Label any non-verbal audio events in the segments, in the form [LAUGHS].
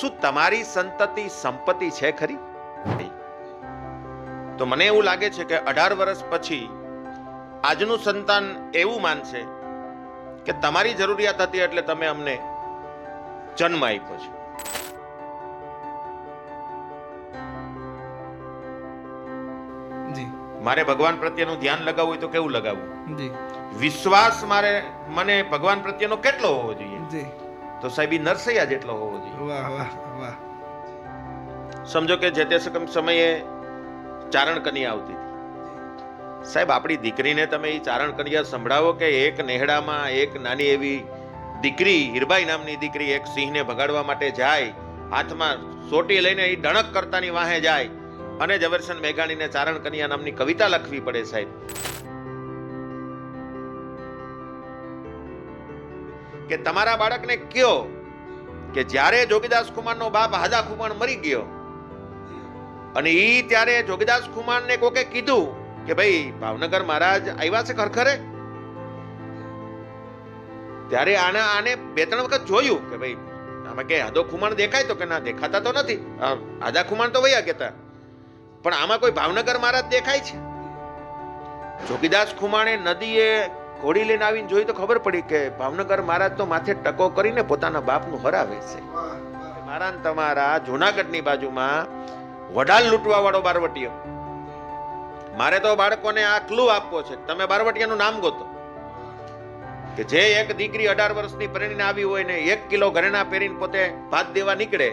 શું તમારી સંતતિ સંપત્તિ છે ખરી? તો મને એવું લાગે છે કે અઢાર વર્ષ પછી આજનું સંતાન એવું માનશે કે તમારી જરૂરિયાત હતી એટલે તમે અમને જન્મ આપ્યો છે. મારે ભગવાન પ્રત્યેનું ધ્યાન લગાવવું હોય તો કેવું લગાવવું? વિશ્વાસ મારે મને ભગવાન પ્રત્યેનો કેટલો હોવો જોઈએ? તો સાહેબ નરસૈયા જેટલો હોવો જોઈએ. વાહ વાહ વાહ. સમજો કે જે તે સમયે ચારણ કન્યા આવતી હતી. સાહેબ આપણી દીકરીને તમે એ ચારણ કન્યા સંભળાવો કે એક નેહડામાં એક નાની એવી દીકરી હીરબાઈ નામની દીકરી એક સિંહને ભગાડવા માટે જાય હાથમાં સોટી લઈને એ ડણક કરતાની વાહે જાય અને ઝવેરચંદ મેઘાણીને ચારણ કન્યા નામની કવિતા લખવી પડે સાહેબ. કે તમારા બાળકને કયો કે જ્યારે જોગીદાસ કુમારનો બાપ હાદા ખુમાણ મરી ગયો, અને ઈ ત્યારે જોગીદાસ ખુમાણને કોકે કીધું કે ભાઈ ભાવનગર મહારાજ આવ્યા છે ખરખરે? ત્યારે આને આને બે ત્રણ વખત જોયું કે ભાઈ આમાં કે હાદો ખુમાણ દેખાય તો કે ના, દેખાતા તો નથી. હાદા ખુમાણ તો વયા કેતા પણ આમાં કોઈ ભાવનગર મહારાજ દેખાય છે? જોગીદાસ ખુમાણે નદીએ ઘોડી લઈને આવીને જોઈ તો ખબર પડી કે ભાવનગર મહારાજ તો માથે ટકો કરીને પોતાના બાપનું હરાવે છે. મારા તમારા જુનાગઢની બાજુમાં વડાલ લૂંટવા વાળો બારવટીયો. મારે તો બાળકોને આ ક્લુ આપવો છે. તમે બારવટીયાનું નામ ગોતો. કે જે એક દીકરી અઢાર વર્ષની પરણીને આવી હોય ને એક કિલો ઘરેણા પહેરીને પોતે ભાત દેવા નીકળે,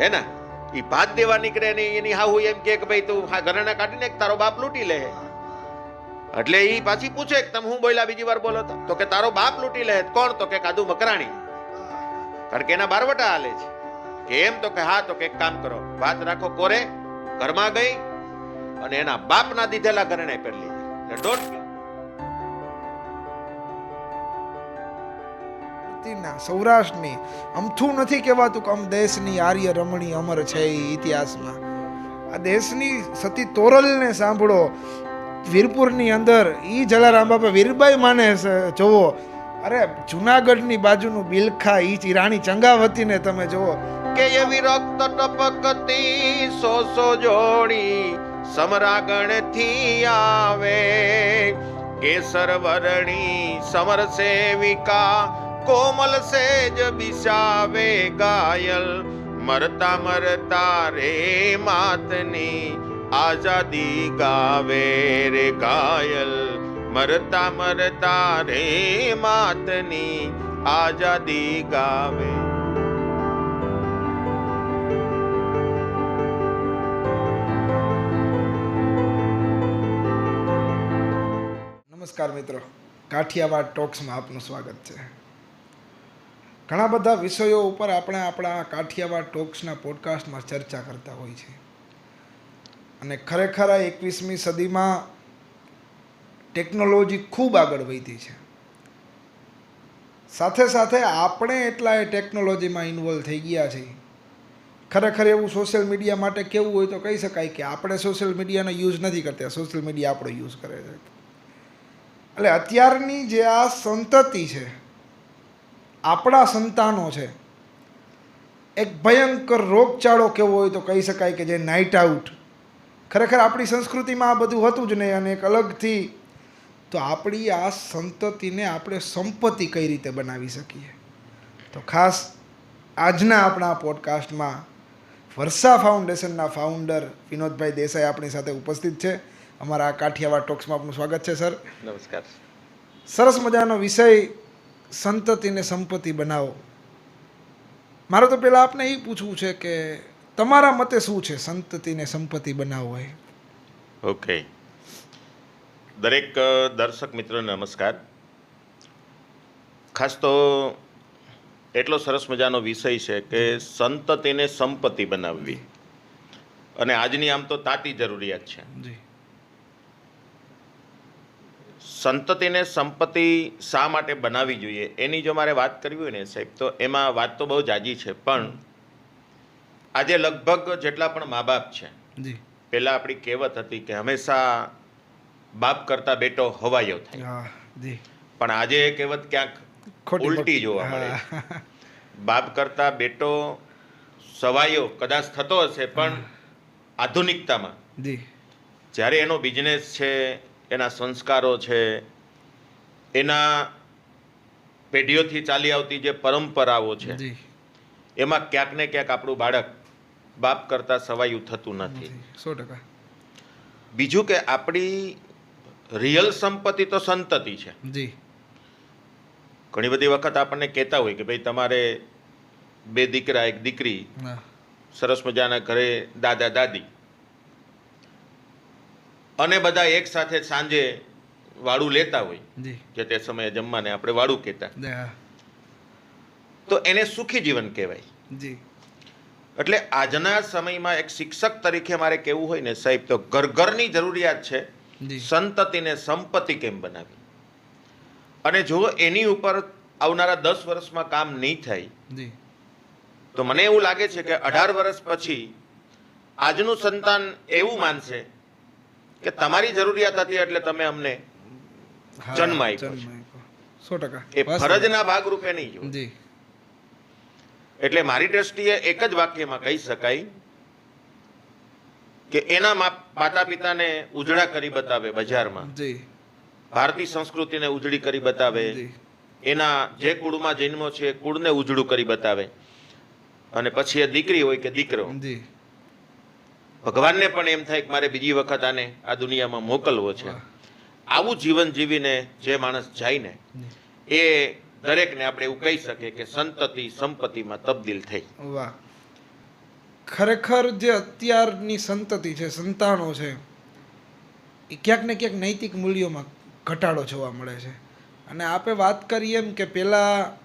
હે ને? એ ભાત દેવા નીકળે ને એની હાહુ એમ કે ભાઈ તું ઘરેણા કાઢીને તારો બાપ લૂંટી લે. એટલે એ પાછી પૂછે કે તમે હું બોલ્યા બીજી વાર બોલો તો? કે તારો બાપ લૂંટી લે કોણ? તો કે કાદુ મકરાણી. કારણ કે એના બારવટા હાલે છે. કેમ તો કે હા, તો કે કામ કરો. વાત રાખો કોરે, ઘરમાં ગઈ અને એના બાપના દીધેલા ઘરેણે પહેરી લીધી. એટલે દોઢ ના સૌરાષ્ટ્રની અમથું નથી કહેવાતું કે અમ દેશની આર્ય રમણી અમર છે એ ઇતિહાસમાં. આ દેશની સતી તોરલને સાંભળો. વીરપુરની અંદર એ જલારામ બાપા વીરબાઈ માને જોવો અરે, જુનાગઢની બાજુનું બિલખા, ઈ રાણી ચંગાવતીને તમે જોવો કે એવી રક્ત ટપકતી સો સો જોડી સમરાગણથી આવે. કેસર વરણી સમર સેવિકા, કોમલ સેજ બિસાવે ગાયલ. મરતા મરતા રે માતની આઝાદી ગાવે રે ઘાયલ, મરતા મરતા રે માતની આઝાદી ગાવે. નમસ્કાર મિત્રો, કાઠિયાવાડ ટોક્સમાં આપનું સ્વાગત છે. ઘણા બધા વિષયો ઉપર આપણે આપણા કાઠિયાવાડ ટોક્સના પોડકાસ્ટમાં ચર્ચા કરતા હોય છે. અને ખરેખર આ એકવીસમી સદીમાં ટેકનોલોજી ખૂબ આગળ વધી છે. સાથે સાથે આપણે એટલા એ ટેકનોલોજીમાં ઇન્વોલ્વ થઈ ગયા છીએ. ખરેખર એવું સોશિયલ મીડિયા માટે કેવું હોય તો કહી શકાય કે આપણે સોશિયલ મીડિયાનો યુઝ નથી કરતા. સોશિયલ મીડિયા આપણો યુઝ કરે છે. એટલે અત્યારની જે આ સંતતિ છે, આપણા સંતાનો છે, એક ભયંકર રોગચાળો કેવો હોય તો કહી શકાય કે જે નાઇટ આઉટ ખરેખર આપણી સંસ્કૃતિમાં આ બધું હતું જ નહીં અને એક અલગથી તો આપણી આ સંતતિને આપણે સંપત્તિ કઈ રીતે બનાવી શકીએ? તો ખાસ આજના આપણા પોડકાસ્ટમાં વર્ષા ફાઉન્ડેશનના ફાઉન્ડર વિનોદભાઈ દેસાઈ આપણી સાથે ઉપસ્થિત છે. અમારા કાઠિયાવાડ ટોક્સમાં આપનું સ્વાગત છે સર. નમસ્કાર. સરસ મજાનો વિષય સંતતિને સંપત્તિ બનાવો. મારે તો પહેલાં આપને એ પૂછવું છે કે તમારા મતે શું છે? સંતતિને સંપત્તિ બનાવવો એ? ઓકે. દરેક દર્શક મિત્રોને નમસ્કાર. ખાસ તો એટલો સરસ મજાનો વિષય છે કે સંતતિને સંપત્તિ બનાવવી. અને આજની આમ તો તાતી જરૂરિયાત છે. સંતતિને સંપત્તિ શા માટે બનાવવી જોઈએ? એની જો મારે વાત કરવી હોય ને સાહેબ તો એમાં વાત તો બહુ જાજી છે પણ આજે લગભગ જેટલા પણ મા બાપ છે જી. પહેલા આપણી કહેવત હતી કે હંમેશા બાપ કરતા બેટો હવાયો થાય. જી. પણ આજે એ કહેવત ક્યાંક ઉલટી. જોવા મળે બાપ કરતા બેટો સવાયો કદાચ થતો હશે પણ આધુનિકતામાં. જી. જ્યારે એનો બિઝનેસ છે એના સંસ્કારો છે એના પેઢીઓથી ચાલી આવતી જે પરંપરાઓ છે એમાં ક્યાંક ને ક્યાંક આપણું બાળક બાપ કરતા સવાયું થતું નથી. સો ટકા. બીજું કે આપણી રિયલ સંપત્તિ તો સંતતિ છે. જી. ઘણી બધી વખત આપણને કહેતા હોય કે ભાઈ તમારે બે દીકરા એક દીકરી સરસ મજાના ઘરે દાદા દાદી. અને બધા એક સાથે સાંજે વાળું લેતા હોય. જી. તે સમયે જમવાને આપણે વાળું કહેતા. તો એને સુખી જીવન કહેવાય. જી. એટલે આજના સમયમાં એક શિક્ષક તરીકે મારે કેવું હોય ને સાહેબ તો ઘર ઘરની જરૂરિયાત છે સંતતિને સંપત્તિ કેમ બનાવી? અને જો એની ઉપર આવનારા દસ વર્ષમાં કામ નહીં થાય તો મને એવું લાગે છે કે અઢાર વર્ષ પછી આજનું સંતાન એવું માનશે કે તમારી જરૂરિયાત હતી એટલે તમે અમને જન્મ આપ્યો. સો ટકા. એ. ફરજના ભાગરૂપે નહીં જો જી. એટલે મારી દ્રષ્ટિએ એક જ વાક્યમાં કહી શકાય કે એના માતા પિતાને ઉજળા કરી બતાવે બજારમાં. ભારતીય સંસ્કૃતિને ઉજળી કરી બતાવે. એના જે કુળમાં જન્મો છે કુળને ઉજળું કરી બતાવે. અને પછી એ દીકરી હોય કે દીકરો. ભગવાનને પણ એમ થાય કે મારે બીજી વખત આને આ દુનિયામાં મોકલવો છે. આવું જીવન જીવીને જે માણસ જાય ને એ દરેકને આપણે એવું કહી શકીએ કે સંતતિ સંપત્તિમાં તબદીલ થઈ. વાહ. ખરેખર જે અત્યારની સંતતિ છે, સંતાનો છે, એ ક્યાંક ને ક્યાંક નૈતિક મૂલ્યોમાં ઘટાડો જોવા મળે છે. અને આપણે વાત કરીએ એમ કે પહેલાં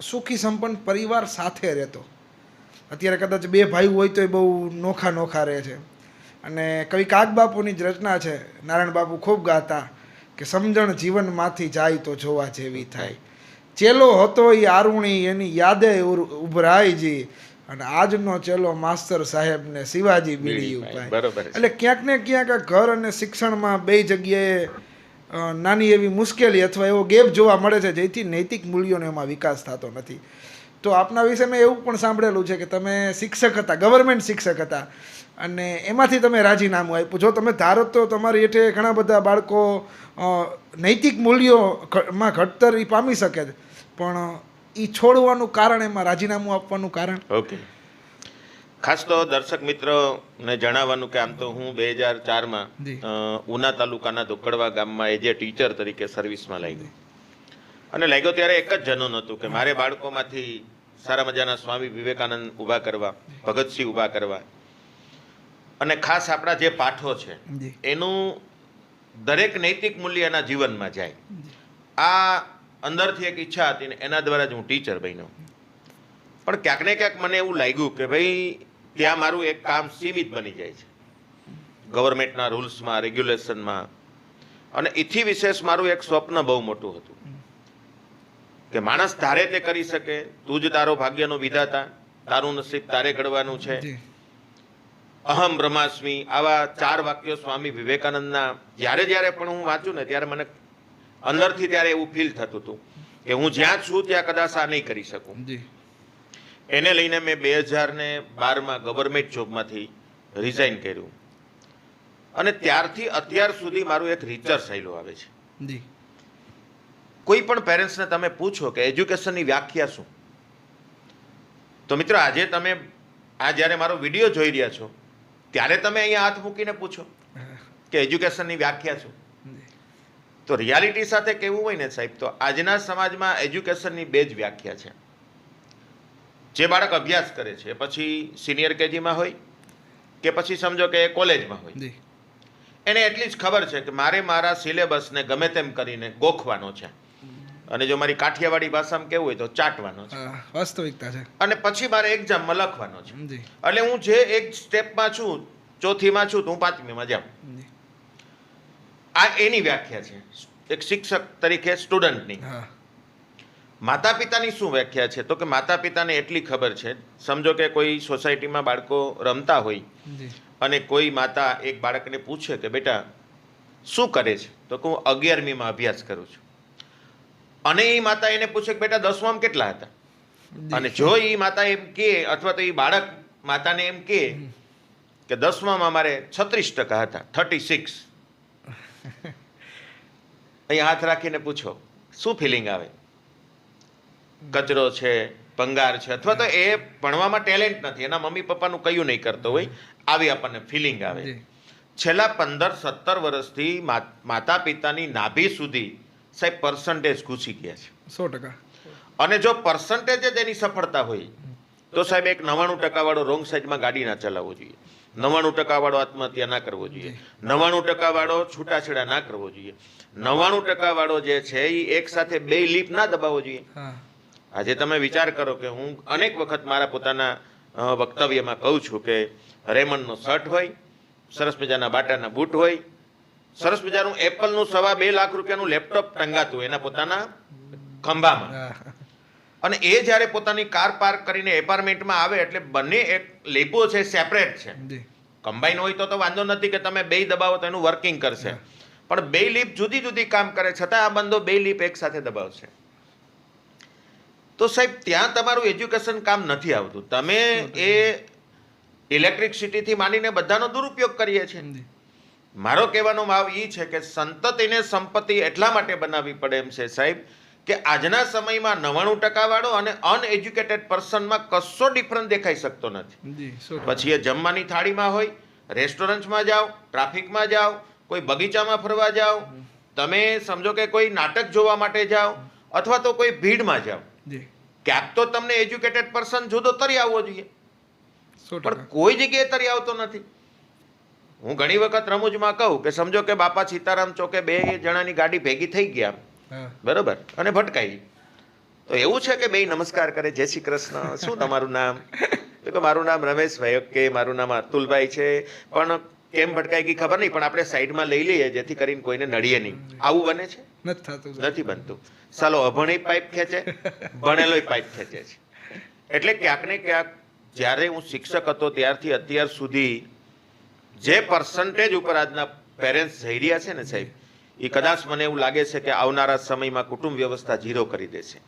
સુખી સંપન્ન પરિવાર સાથે રહેતો. અત્યારે કદાચ બે ભાઈ હોય તો એ બહુ નોખા નોખા રહે છે. અને કવિ કાગબાપુની જ રચના છે, નારાયણ બાપુ ખૂબ ગાતા કે સમજણ જીવનમાંથી જાય તો જોવા જેવી થાય. ચેલો હતો એ આરુણી એની યાદે ઉભરાય જી. અને આજનો ચેલો માસ્તર સાહેબને શિવાજી બીડી ઉપાય. એટલે ક્યાંક ને ક્યાંક ઘર અને શિક્ષણમાં બે જગ્યાએ નાની એવી મુશ્કેલી અથવા એવો ગેપ જોવા મળે છે જેથી નૈતિક મૂલ્યોનો એમાં વિકાસ થતો નથી. તો આપના વિશે મેં એવું પણ સાંભળેલું છે કે તમે શિક્ષક હતા ગવર્મેન્ટ શિક્ષક હતા. અને એમાંથી તમે રાજીનામું આપ્યું. જો તમે ધારો તો તમારી હેઠે ઘણા બધા બાળકો નૈતિક મૂલ્યોમાં ઘ- માં પામી શકે છે. પણ એ છોડવાનું કારણ એમાં રાજીનામું આપવાનું કારણ. ઓકે ખાસ તો દર્શક મિત્રોને જણાવવાનું કે આમ તો હું બે હજાર ચારમાં. ઉના તાલુકાના ધોકડવા ગામમાં એજ એ ટીચર તરીકે સર્વિસમાં લાગ્યો. અને લાગ્યો ત્યારે એક જ જનન હતું કે મારે બાળકોમાંથી સારા મજાના સ્વામી વિવેકાનંદ ઊભા કરવા ભગતસિંહ ઊભા કરવા. અને ખાસ આપણા જે પાઠો છે એનું દરેક નૈતિક મૂલ્ય એના જીવનમાં જાય. આ અંદરથી એક ઈચ્છા હતી ને એના દ્વારા જ હું ટીચર બન્યો. પણ ક્યાંક ને ક્યાંક મને એવું લાગ્યું કે ભાઈ ત્યાં મારું એક કામ સીમિત બની જાય છે. ગવર્મેન્ટના રૂલ્સમાં રેગ્યુલેશનમાં અને એથી વિશેષ મારું એક સ્વપ્ન બહુ મોટું હતું. કે માણસ ધારે તે કરી શકે તું જ તારો ભાગ્યનો વિધાતા તારું નસીબ તારે ઘડવાનું છે. અહમ બ્રહ્માસ્મિ આવા ચાર વાક્યો સ્વામી વિવેકાનંદના જ્યારે જ્યારે પણ હું વાંચું ને ત્યારે મને અંદરથી ત્યારે એવું ફીલ થતું હતું કે હું જ્યાં છું ત્યાં કદાચ આ નહીં કરી શકું. એને લઈને મેં બે હજાર ને બારમાં ગવર્મેન્ટ જોબમાંથી રિઝાઇન કર્યું. અને ત્યારથી અત્યાર સુધી મારું એક રિચર્સ થયેલું આવે છે. કોઈ પણ પેરેન્ટ્સને તમે પૂછો કે એજ્યુકેશનની વ્યાખ્યા શું? તો મિત્રો આજે તમે આ જ્યારે મારો વીડિયો જોઈ રહ્યા છો ત્યારે તમે અહીંયા હાથ મૂકીને પૂછો કે એજ્યુકેશનની વ્યાખ્યા શું? તો રિયાલિટી સાથે કહેવું હોય ને સાહેબ તો આજના સમાજમાં એજ્યુકેશનની બે જ વ્યાખ્યા છે. જે બાળક અભ્યાસ કરે છે પછી સિનિયર કેજીમાં હોય કે પછી સમજો કે કોલેજમાં હોય. એને એટલી જ ખબર છે કે મારે મારા સિલેબસને ગમે તેમ કરીને ગોખવાનો છે. અને જો મારી કાઠિયાવાડી ભાષામાં કેવું હોય તો ચાટવાનો છે. વાસ્તવિકતા છે. અને પછી મારે એક્ઝામમાં લખવાનો છે. એટલે હું જે એક સ્ટેપમાં છું ચોથીમાં છું તો હું પાંચમીમાં જાઉં આ એની વ્યાખ્યા છે. એક શિક્ષક તરીકે સ્ટુડન્ટની માતા પિતાની શું વ્યાખ્યા છે? તો કે માતા પિતાને એટલી ખબર છે. સમજો કે કોઈ સોસાયટીમાં બાળકો રમતા હોય અને કોઈ માતા એક બાળકને પૂછે કે બેટા શું કરે છે? તો કે હું અગિયારમીમાં અભ્યાસ કરું છું. અને એ માતા એને પૂછે કે બેટા દસમામાં કેટલા હતા? અને જો એ માતા એમ કે અથવા તો એ બાળક માતાને એમ કહે કે દસમામાં મારે છત્રીસ ટકા હતા થર્ટી સિક્સ અહીં હાથ રાખીને પૂછો શું ફિલિંગ આવે? કચરો છે ભંગાર છે અથવા તો એ ભણવામાં ટેલેન્ટ નથી એના મમ્મી પપ્પાનું કયું નહીં કરતો હોય આવી આપણને ફિલિંગ આવે. છેલ્લા પંદર સત્તર વર્ષથી માતા પિતાની નાભી સુધી સાહેબ પર્સન્ટેજ ઘૂસી ગયા છે. સો ટકા. અને જો પર્સન્ટેજ જ એની સફળતા હોય તો સાહેબ એક નવ્વાણું ટકાવાળો રોંગ સાઈડમાં ગાડી ના ચલાવવો જોઈએ. નવ્વાણું ટકાવાળો આત્મહત્યા ના કરવો જોઈએ. નવ્વાણું ટકાવાળો છૂટાછેડા ના કરવો જોઈએ. નવ્વાણું ટકાવાળો જે છે એ એક સાથે બે લીપ ના દબાવવો જોઈએ. આજે તમે વિચાર કરો કે હું અનેક વખત મારા પોતાના વક્તવ્યમાં કહું છું કે રેમન્ડનો શર્ટ હોય સરસ મજાના બાટાના બૂટ હોય સરસ મજાનું એપલનું સવા બે લાખ રૂપિયાનું લેપટોપ ટંગાતું એના પોતાના ખંભામાં. અને એ જ્યારે પોતાની કાર પાર્ક કરીને એપાર્ટમેન્ટમાં આવે એટલે બંને એક લેપો છે સેપરેટ છે. કમ્બાઈન હોય તો તો વાંધો નથી કે તમે બે દબાવો તો એનું વર્કિંગ કરશે. પણ બે લીપ જુદી જુદી કામ કરે છતાં આ બંધો બે લીપ એક સાથે દબાવશે. તો સાહેબ ત્યાં તમારું એજ્યુકેશન કામ નથી આવતું. તમે એ ઇલેક્ટ્રિસિટીથી માંડીને બધાનો દુરુપયોગ કરીએ છીએ. મારો કહેવાનો ભાવ એ છે કે સંતતિને સંપત્તિ એટલા માટે બનાવવી પડે એમ છે સાહેબ કે આજના સમયમાં નવ્વાણું ટકાવાળો અને અનએજ્યુકેટેડ પર્સનમાં કશો ડિફરન્સ દેખાઈ શકતો નથી. પછી એ જમવાની થાળીમાં હોય રેસ્ટોરન્ટમાં જાઓ ટ્રાફિકમાં જાઓ કોઈ બગીચામાં ફરવા જાઓ તમે સમજો કે કોઈ નાટક જોવા માટે જાઓ અથવા તો કોઈ ભીડમાં જાઓ. ક્યાંક તો તમને એજ્યુકેટેડ પર્સન જુદો તરી આવવો જોઈએ. પણ કોઈ જગ્યાએ તરી આવતો નથી. હું ઘણી વખત રમૂજમાં કહું કે સમજો કે બાપા સીતારામ ચોકે બે જણાની ગાડી ભેગી થઈ ગયા. બરોબર. અને ભટકાઈ. તો એવું છે કે બે નમસ્કાર કરે જય શ્રી કૃષ્ણ. શું તમારું નામ? તો કે મારું નામ રમેશભાઈ ઓકે મારું નામ અતુલભાઈ છે. પણ કેમ ભટકાઈ ગઈ ખબર નહીં પણ આપણે સાઈડમાં લઈ લઈએ જેથી કરીને કોઈને નડીએ નહીં. આવું બને છે? નથી થતું નથી બનતું. ચાલો અભણી પાઇપ ખેંચે ભણેલોય પાઇપ ખેંચે છે. એટલે ક્યાંક ને ક્યાંક જ્યારે હું શિક્ષક હતો ત્યારથી અત્યાર સુધી જે પર્સન્ટેજ ઉપર આજના પેરેન્ટ્સ જઈ રહ્યા છે ને સાહેબ એ કદાચ મને એવું લાગે છે કે આવનારા સમયમાં કુટુંબ વ્યવસ્થા ઝીરો કરી દેશે.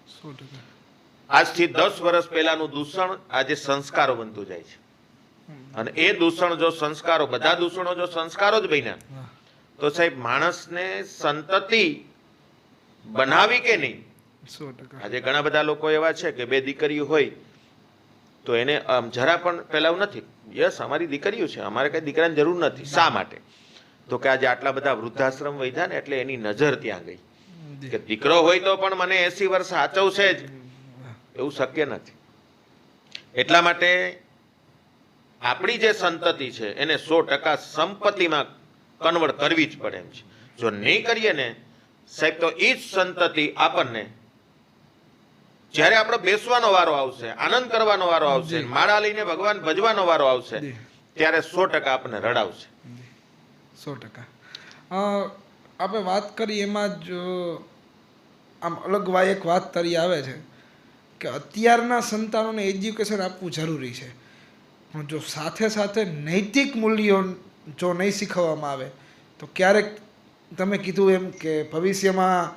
આજથી દસ વર્ષ પહેલાનું દૂષણ આજે સંસ્કારો બનતું જાય છે. અને એ દૂષણ જો સંસ્કારો, બધા દૂષણો જો સંસ્કારો જ બન્યા, તો સાહેબ માણસને સંતતિ બનાવી કે નહીં? આજે ઘણા બધા લોકો એવા છે કે બે દીકરીઓ હોય, તો એને જરા પણ પેલાવું નથી. યસ, અમારી દીકરીઓ છે, અમારે કઈ દીકરાની જરૂર નથી. શા માટે? તો કે આજે આટલા બધા વૃદ્ધાશ્રમ વૈધા ને એટલે એની નજર ત્યાં ગઈ. કે દીકરો હોય તો પણ મને એસી વર્ષ સાચવશે જ. એવું શક્ય નથી. એટલા માટે આપણી જે સંતતિ છે એને સો ટકા સંપત્તિમાં કન્વર્ટ કરવી જ પડે એમ છે. જો નહીં કરીએ ને સાહેબ તો એ જ સંતતિ આપણને જ્યારે આપણે બેસવાનો વારો આવશે આનંદ કરવાનો વારો આવશે માળા લઈને ભગવાન ભજવાનો વારો આવશે ત્યારે સો ટકા આપણને રડાવશે. સો ટકા. આપણે વાત કરી એમાં જ આમ અલગ એક વાત તરી આવે છે કે અત્યારના સંતાનોને એજ્યુકેશન આપવું જરૂરી છે. પણ જો સાથે સાથે નૈતિક મૂલ્યો જો નહીં શીખવવામાં આવે, તો ક્યારેક તમે કીધું એમ કે ભવિષ્યમાં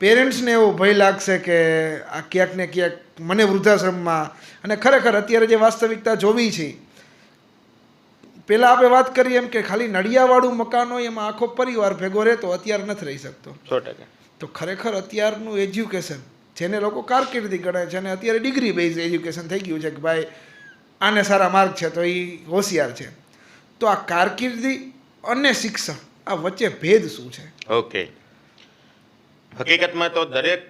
પેરેન્ટ્સને એવો ભય લાગશે કે આ ક્યાંક ને ક્યાંક મને વૃદ્ધાશ્રમમાં અને ખરેખર અત્યારે જે વાસ્તવિકતા જોવી છે પેલા આપણે વાત કરીએ એમ કે ખાલી નડિયાવાળું મકાન હોય એમાં આખો પરિવાર ભેગો રહેતો અત્યારે નથી રહી શકતો. સો તો ખરેખર અત્યારનું એજ્યુકેશન જેને લોકો કારકિર્દી ગણે છે અને અત્યારે ડિગ્રી બેઝ એજ્યુકેશન થઈ ગયું છે કે ભાઈ આને સારા માર્ક છે તો એ હોશિયાર છે. તો આ કારકિર્દી અને શિક્ષણ આ વચ્ચે ભેદ શું છે? ઓકે. હકીકતમાં તો દરેક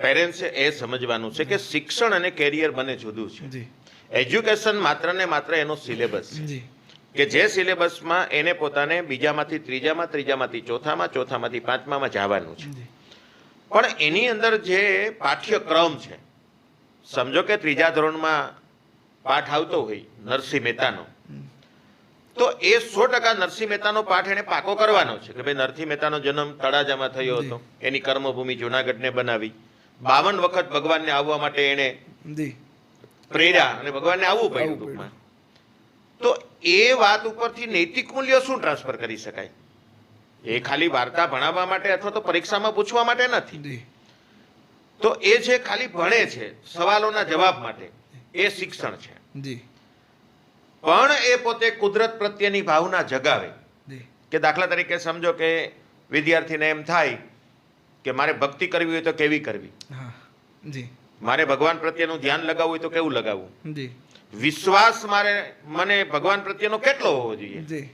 પેરેન્ટ્સે એ સમજવાનું છે કે શિક્ષણ અને કેરિયર બંને જુદું છે. જી. એજ્યુકેશન માત્ર ને માત્ર એનો સિલેબસ છે. કે જે સિલેબસમાં એને પોતાને બીજામાંથી ત્રીજામાં ત્રીજામાંથી ચોથામાં ચોથામાંથી પાંચમામાં જવાનું છે. પણ એની અંદર જે પાઠ્યક્રમ છે સમજો કે ત્રીજા ધોરણમાં પાઠ આવતો હોય નરસિંહ મહેતાનો. તો એ સો ટકા નરસિંહ મહેતાનો પાઠ એને પાકો કરવાનો છે કે ભાઈ નરસિંહ મહેતાનો જન્મ તળાજામાં થયો હતો એની કર્મભૂમિ જુનાગઢને બનાવી. બાવન વખત ભગવાનને આવવા માટે એણે પ્રેર્યા અને ભગવાનને આવવું પડ્યું ટૂંકમાં. તો એ વાત ઉપરથી નૈતિક મૂલ્યો શું ટ્રાન્સફર કરી શકાય? એ ખાલી વાર્તા ભણાવવા માટે અથવા તો પરીક્ષામાં પૂછવા માટે નથી. તો એ જે ખાલી ભણે છે સવાલોના જવાબ માટે એ શિક્ષણ છે. જી. પણ એ પોતે કુદરત પ્રત્યેની ભાવના જગાવે. કે દાખલા તરીકે સમજો કે વિદ્યાર્થીને એમ થાય કે મારે ભક્તિ કરવી હોય તો કેવી કરવી? હા. જી. મારે ભગવાન પ્રત્યેનું ધ્યાન લગાવવું હોય તો કેવું લગાવવું? વિશ્વાસ મારે મને ભગવાન પ્રત્યેનો કેટલો હોવો જોઈએ?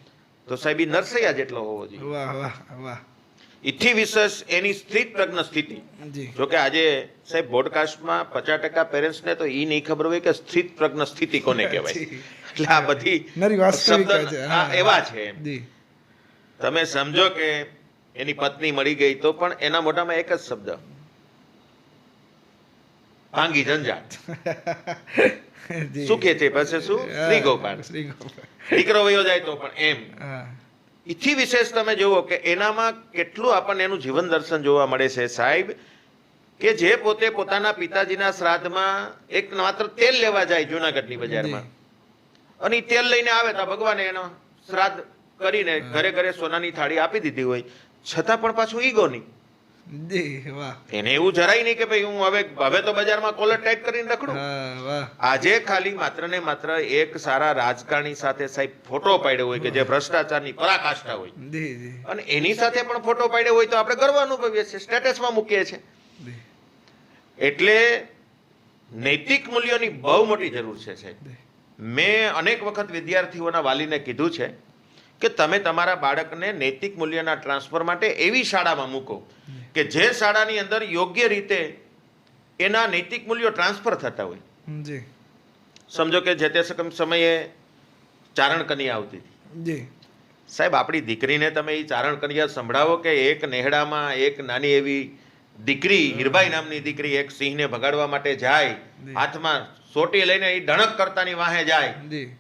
તો સાહેબ નરસૈયા જેટલો હોવો જોઈએ. વાહ વાહ વાહ. ઇથી વિશેષ એની સ્થિત પ્રજ્ઞ સ્થિતિ. જો. કે આજે સાહેબ બોડકાસ્ટમાં પચાસ ટકા પેરેન્ટ્સને તો એ નહીં ખબર હોય કે સ્થિત પ્રજ્ઞ સ્થિતિ કોને કહેવાય. એટલે આ બધી શબ્દ એવા છે તમે સમજો કે એની પત્ની મળી ગઈ તો પણ એના મોઢામાં એક જ શબ્દ. ભાંગી ઝંઝાટ [LAUGHS] શું કે છે પછી શું? શ્રી ગોપાલ શ્રી ગોપાલ દીકરો વયો જાય તો પણ એમ. ઇથી વિશેષ તમે જુઓ કે એનામાં કેટલું આપણને એનું જીવન દર્શન જોવા મળે છે સાહેબ કે જે પોતે પોતાના પિતાજીના શ્રાદ્ધમાં એક માત્ર તેલ લેવા જાય જુનાગઢની બજારમાં. અને તેલ લઈને આવે તો ભગવાને એનો શ્રાદ્ધ કરીને ઘરે ઘરે સોનાની થાળી આપી દીધી હોય. છતાં પણ પાછું ઈગો નહીં. એને એવું જરાય નહીં કે ભાઈ હું હવે હવે તો બજારમાં કોલર ટાઈટ કરીને રખડું. આજે ખાલી માત્ર ને માત્ર એક સારા રાજકારણી સાથે સાહેબ ફોટો પાડ્યો હોય કે જે ભ્રષ્ટાચારની પરાકાષ્ઠા હોય. અને એની સાથે પણ ફોટો પાડ્યો હોય તો આપણે ગર્વ અનુભવીએ છીએ સ્ટેટસમાં મૂકીએ છીએ. એટલે નૈતિક મૂલ્યોની બહુ મોટી જરૂર છે સાહેબ. મેં અનેક વખત વિદ્યાર્થીઓના વાલીને કીધું છે કે તમે તમારા બાળકને નૈતિક મૂલ્યના ટ્રાન્સફર માટે એવી શાળામાં મૂકો કે જે શાળાની અંદર યોગ્ય રીતે એના નૈતિક મૂલ્યો ટ્રાન્સફર થતા હોય. જી. સમજો કે જે તે સમયે ચારણ કન્યા આવતી હતી. જી. સાહેબ આપણી દીકરીને તમે એ ચારણ કન્યા સંભળાવો કે એક નેહડામાં એક નાની એવી દીકરી હીરબાઈ નામની દીકરી એક સિંહને ભગાડવા માટે જાય હાથમાં સોટી લઈને એ ડણક કરતાની વાહે જાય.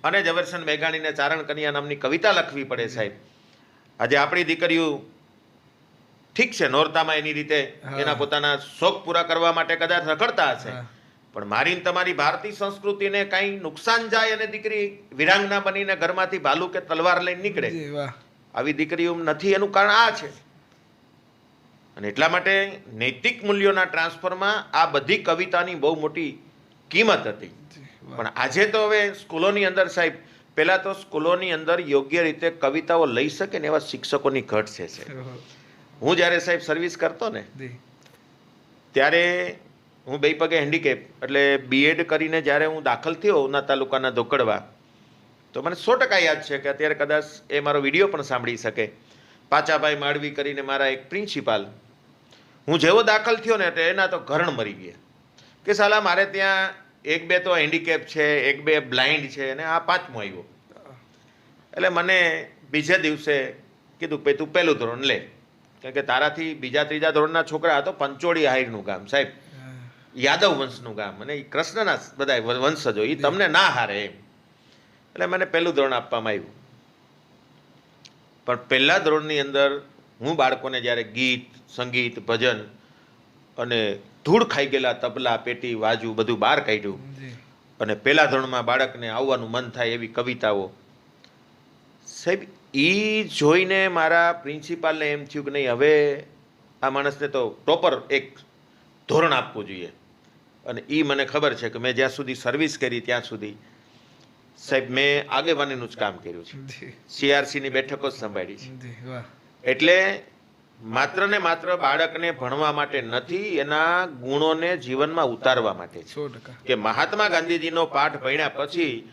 અને ઝવેરસન મેઘાણીને ચારણ કન્યા નામની કવિતા લખવી પડે સાહેબ. આજે આપણી દીકરીઓ ઠીક છે નોરતામાં એની રીતે એના પોતાના શોખ પૂરા કરવા માટે કદાચ રખડતા હશે. પણ મારી તમારી ભારતીય સંસ્કૃતિને કાંઈ નુકસાન જાય અને દીકરી વિરાંગના બનીને ઘરમાંથી ભાલુ કે તલવાર લઈને નીકળે. આવી દીકરીઓ નથી એનું કારણ આ છે. અને એટલા માટે નૈતિક મૂલ્યોના ટ્રાન્સફરમાં આ બધી કવિતાની બહુ મોટી કિંમત હતી. પણ આજે તો હવે સ્કૂલોની અંદર સાહેબ પહેલાં તો સ્કૂલોની અંદર યોગ્ય રીતે કવિતાઓ લઈ શકે ને એવા શિક્ષકોની ઘટ છે હું જ્યારે સાહેબ સર્વિસ કરતો ને ત્યારે હું બે પગે હેન્ડીકેપ એટલે બીએડ કરીને જ્યારે હું દાખલ થયો ઉના તાલુકાના ધોકડવા તો મને સો ટકા યાદ છે કે અત્યારે કદાચ એ મારો વીડિયો પણ સાંભળી શકે. પાચાભાઈ માળવી કરીને મારા એક પ્રિન્સિપાલ હું જેવો દાખલ થયો ને એટલે એના તો ઘરણ મરી ગયા. કે સાલા મારે ત્યાં એક બે તો હેન્ડીકેપ છે એક બે બ્લાઇન્ડ છે અને આ પાંચમો આવ્યો. એટલે મને બીજે દિવસે કીધું ભાઈ તું પહેલું ધોરણ લે. કારણ કે તારાથી બીજા ત્રીજા ધોરણના છોકરા હતો પંચોળી હાઈરનું ગામ સાહેબ. યાદવ વંશનું ગામ અને કૃષ્ણના બધા વંશજો એ તમને ના હારે એમ. એટલે મને પહેલું ધોરણ આપવામાં આવ્યું. પણ પહેલા ધોરણની અંદર હું બાળકોને જ્યારે ગીત સંગીત ભજન અને ધૂળ ખાઈ ગયેલા તબલા પેટી વાજુ બધું બહાર કાઢ્યું. અને પહેલા ધોરણમાં બાળકને આવવાનું મન થાય એવી કવિતાઓ. સાહેબ એ જોઈને મારા પ્રિન્સિપાલને એમ થયું કે નહીં હવે આ માણસને તો ટોપર એક ધોરણ આપવું જોઈએ. અને એ મને ખબર છે કે મેં જ્યાં સુધી સર્વિસ કરી ત્યાં સુધી સાહેબ મેં આગેવાનીનું જ કામ કર્યું છે. સીઆરસીની બેઠકો જ સંભાળી છે. એટલે માત્ર ને માત્ર બાળકને ભણવા માટે નથી એના ગુણોને જીવનમાં ઉતારવા માટે છે. કે મહાત્મા ગાંધીજીનો પાઠ ભણ્યા પછી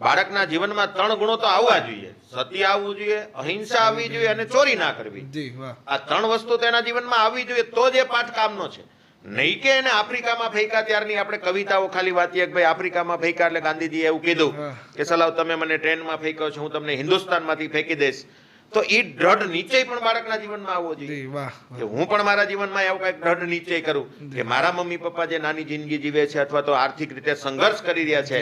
બાળકના જીવનમાં ત્રણ ગુણો તો આવવા જોઈએ. સતી આવવું જોઈએ અહિંસા આવવી જોઈએ અને ચોરી ના કરવી આ ત્રણ વસ્તુ તેના જીવનમાં આવવી જોઈએ તો જ એ પાઠ કામનો છે. નહીં કે એને આફ્રિકામાં ફેંકા ત્યારની આપણે કવિતાઓ ખાલી વાંચીએ કે ભાઈ આફ્રિકામાં ફેંકા એટલે ગાંધીજીએ એવું કીધું કે સલાવ તમે મને ટ્રેનમાં ફેંક્યો છો હું તમને હિન્દુસ્તાનમાંથી ફેંકી દઈશ. તો એ દ્રઢ નીચે પણ બાળકના જીવનમાં આવવો જોઈએ. કે હું પણ મારા જીવનમાં એવું કંઈક દ્રઢ નીચે કરું કે મારા મમ્મી પપ્પા જે નાની જિંદગી જીવે છે અથવા તો આર્થિક રીતે સંઘર્ષ કરી રહ્યા છે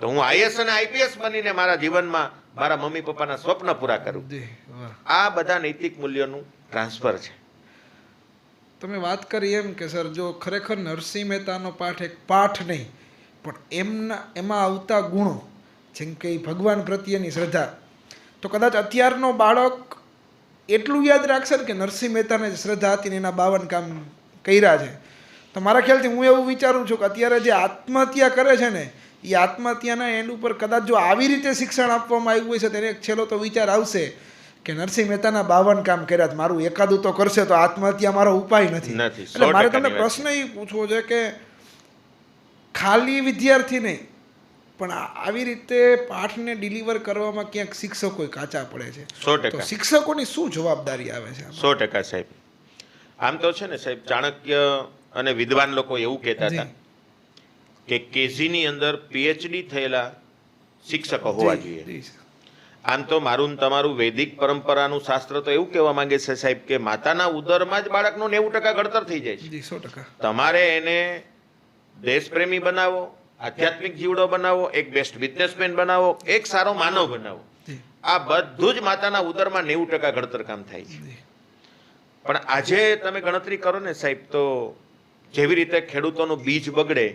તો હું આઈએસ અને આઈપીએસ બનીને મારા જીવનમાં મારા મમ્મી પપ્પાના સ્વપ્ન પૂરા કરું. આ બધા નૈતિક મૂલ્યોનું ટ્રાન્સફર છે. તમે વાત કરી એમ કે સર જો ખરેખર નરસિંહ મહેતાનો પાઠ એક પાઠ નહીં પણ એમના એમાં આવતા ગુણો જેમ કે ભગવાન પ્રત્યેની શ્રદ્ધા. તો કદાચ અત્યારનો બાળક એટલું યાદ રાખશે ને કે નરસિંહ મહેતાને જ શ્રદ્ધા હતી ને એના બાવન કામ કર્યા છે. તો મારા ખ્યાલથી હું એવું વિચારું છું કે અત્યારે જે આત્મહત્યા કરે છે ને એ આત્મહત્યાના એન્ડ ઉપર કદાચ જો આવી રીતે શિક્ષણ આપવામાં આવ્યું હોય છે તેને એક છેલ્લો તો વિચાર આવશે કે નરસિંહ મહેતાના બાવન કામ કર્યા મારું એકાદું તો કરશે તો આત્મહત્યા મારો ઉપાય નથી. એટલે મારે તમને પ્રશ્ન એ પૂછવો છે કે ખાલી વિદ્યાર્થી નહીં પણ આવી રીતે પાઠને ડિલિવર કરવામાં ક્યાંક શિક્ષકો કાચા પડે છે. સો ટકા. શિક્ષકોની શું જવાબદારી આવે છે સો ટકા સાહેબ. આમ તો છે ને સાહેબ ચાણક્ય અને વિદ્વાન લોકો એવું કહેતા હતા કે કેજીની અંદર પીએચડી થયેલા શિક્ષકો હોવા જોઈએ. આમ તો મારું તમારું વૈદિક પરંપરાનું શાસ્ત્ર તો એવું કહેવા માંગે છે સાહેબ કે માતાના ઉદરમાં જ બાળકનું નેવું ટકા ઘડતર થઈ જાય છે. સો ટકા. તમારે એને દેશપ્રેમી બનાવો આધ્યાત્મિક જીવડો બનાવો એક બેસ્ટ બિઝનેસમેન બનાવો એક સારો માનવ બનાવો. આ બધું જ માતાના ઉદરમાં નેવું ટકા ઘડતર કામ થાય છે. પણ આજે તમે ગણતરી કરો ને સાહેબ તો જેવી રીતે ખેડૂતોનું બીજ બગડે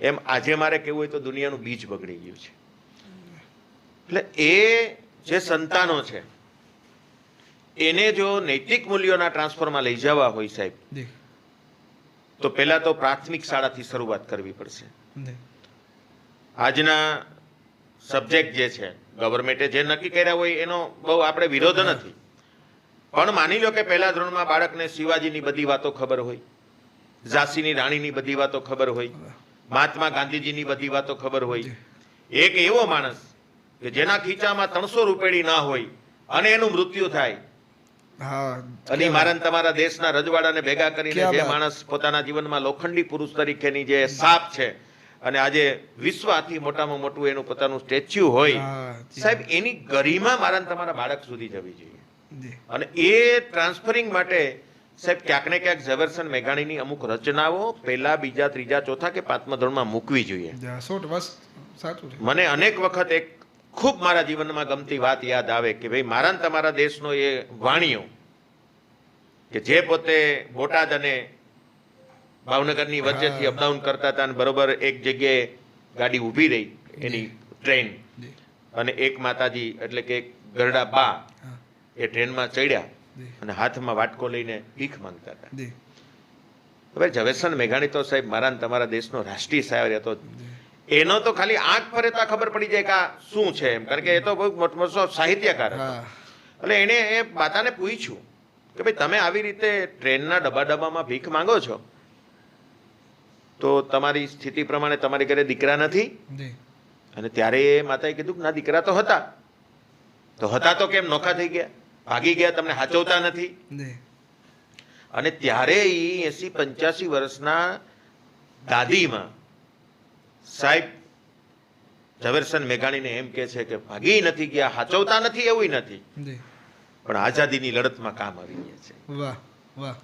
એમ આજે મારે કેવું હોય તો દુનિયાનું બીજ બગડી ગયું છે. એટલે એ જે સંતાનો છે એને જો નૈતિક મૂલ્યોના ટ્રાન્સફરમાં લઈ જવા હોય સાહેબ તો પહેલા તો પ્રાથમિક શાળાથી શરૂઆત કરવી પડશે. આજના સબ્જેક્ટ જે છે ગવર્મેન્ટે જે નક્કી કર્યા હોય એનો બહુ આપણે વિરોધ નથી. પણ માની લો કે પહેલા ધોરણમાં બાળકને શિવાજીની બધી વાતો ખબર હોય ઝાંસીની રાણીની બધી વાતો ખબર હોય મહાત્મા ગાંધીજીની બધી વાતો ખબર હોય. એક એવો માણસ કે જેના ખીચામાં ત્રણસો રૂપેડી ના હોય અને એનું મૃત્યુ થાય. અને મારા તમારા દેશના રજવાડાને ભેગા કરીને જે માણસ પોતાના જીવનમાં લોખંડી પુરુષ તરીકેની જે સાપ છે અને આજે વિશ્વ આથી મોટામાં મોટું એનું પોતાનું સ્ટેચ્યુ હોય. સાહેબ એની ગરિમા મારા તમારા બાળક સુધી જવી જોઈએ. અને એ ટ્રાન્સફરિંગ માટે સાહેબ ક્યાંક ને ક્યાંક ઝવેરસન મેઘાણીની અમુક રચનાઓ પહેલા બીજા ત્રીજા ચોથા કે પાંચમા ધોરણમાં મૂકવી જોઈએ. મને અનેક વખત એક ખૂબ મારા જીવનમાં ગમતી વાત યાદ આવે કે ભાઈ મારા તમારા દેશનો એ વાણીઓ કે જે પોતે બોટાદ અને ભાવનગરની વચ્ચેથી. અપડાઉન કરતા હતા અને બરોબર એક જગ્યાએ ગાડી ઊભી રહી એની ટ્રેન. અને એક માતાજી એટલે કે ગરડા બા એ ટ્રેનમાં ચડ્યા. અને હાથમાં વાટકો લઈને ભીખ માંગતા હતા. હવે ઝવેરસન મેઘાણી તો સાહેબ મારા તમારા દેશનો રાષ્ટ્રીય શાયર હતો. એનો તો ખાલી આંખ ફરે તો ખબર પડી જાય કે આ શું છે એમ. કારણ કે એ તો બહુ મોટો મોટો સાહિત્યકાર હતો. એટલે એણે એ માતાને પૂછ્યું કે ભાઈ તમે આવી રીતે ટ્રેનના ડબ્બા ડબ્બામાં ભીખ માંગો છો? તો તમારી સ્થિતિ પ્રમાણે તમારી ઘરે દીકરા નથી? અને ત્યારે એ માતાએ કીધું કે ના દીકરા તો હતા. તો હતા તો કેમ? નોખા થઈ ગયા. ભાગી ગયા તમને હાચવતા નથી? અને ત્યારે એ એસી પંચ્યાસી વર્ષના દાદીમાં સાહેબ ઝવેરસન મેઘાણીને એમ કે છે કે ભાગી નથી ગયા હાચવતા નથી એવું નથી. પણ આઝાદીની લડતમાં કામ આવી ગયા છે. વાહ વાહ.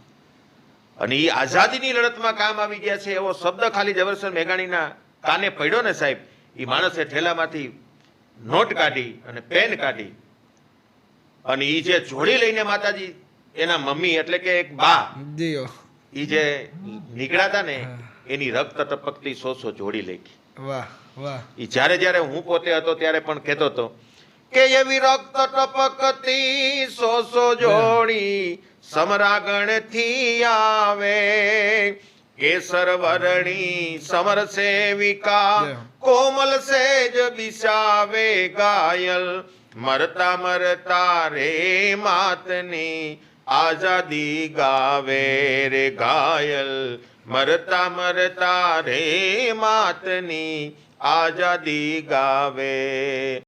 અને એ આઝાદીની લડતમાં કામ આવી ગયા છે એવો શબ્દ ખાલી ઝવેરસન મેઘાણીના કાને પડ્યો ને સાહેબ? એ માણસે ઠેલામાંથી નોટ કાઢી અને પેન કાઢી અને એ જે જોડી લઈને માતાજી એના મમ્મી એટલે કે એક બા એ જે નીકળ્યા હતા ને એની રક્ત ટપકતી સો સો જોડી લેખી. વાહ વાહ. એ જ્યારે જ્યારે હું પોતે હતો ત્યારે પણ કહેતો હતો કે એવી રક્ત ટપકતી સો સો જોડી સમરાગણથી આવે. કેસર વરણી સમર સેવિકા કોમલ સેજ બિસાવે ગાયલ. મરતા મરતા રે માતની આઝાદી ગાવે રે ઘાયલ. મરતા મરતા રે માતની આઝાદી ગાવે.